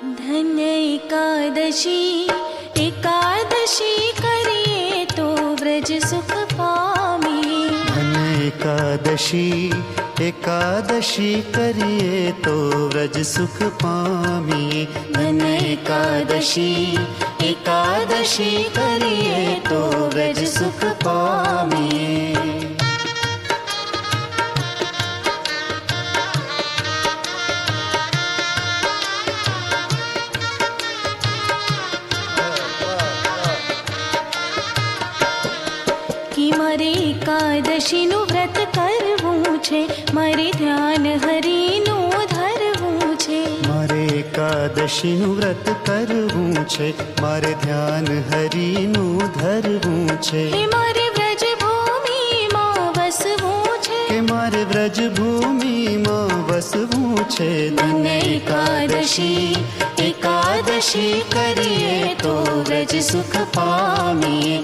ધન્ય એકાદશી કરીએ તો વ્રજ સુખ પામી ધન્ય એકાદશી કરીએ તો વ્રજ સુખ પામી ધન્ય એકાદશી એકાદશી કરીએ તો વ્રજ સુખ પામીએ મારે એકાદશીનું વ્રત કરવું છે. મારે ધ્યાન હરિનું ધરવું છે. મારે એકાદશીનું વ્રત કરવું છે. મારે ધ્યાન હરિનું ધરવું છે. હે મારે વ્રજ ભૂમિમાં વસવું છે. કે મારે વ્રજ ભૂમિમાં વસવું છે. ધન્ય એકાદશી એકાદશી કરીએ તો વ્રજ સુખ પામીએ.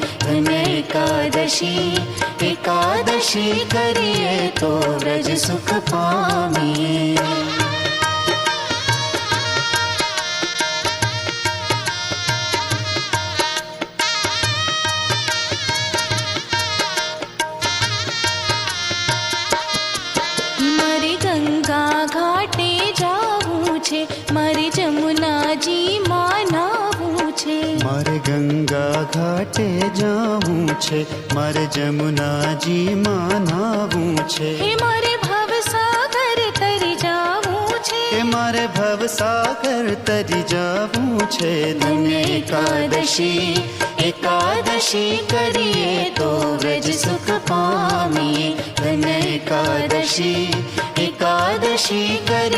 એકાદશી એકાદશી કરીએ તો વ્રજ સુખ પામીએ ઘાટે જાવું છે મારે જમુનાજીમાં નાવું છે. હે મારે ભવસાગર તરી જાવું છે. મારે મારે ભવસાગર તરી જાવું છે. ધન્ય એકાદશી એકાદશી કરીએ તો વ્રજ સુખ પામીએ. તને એકાદશી એકાદશી કરીએ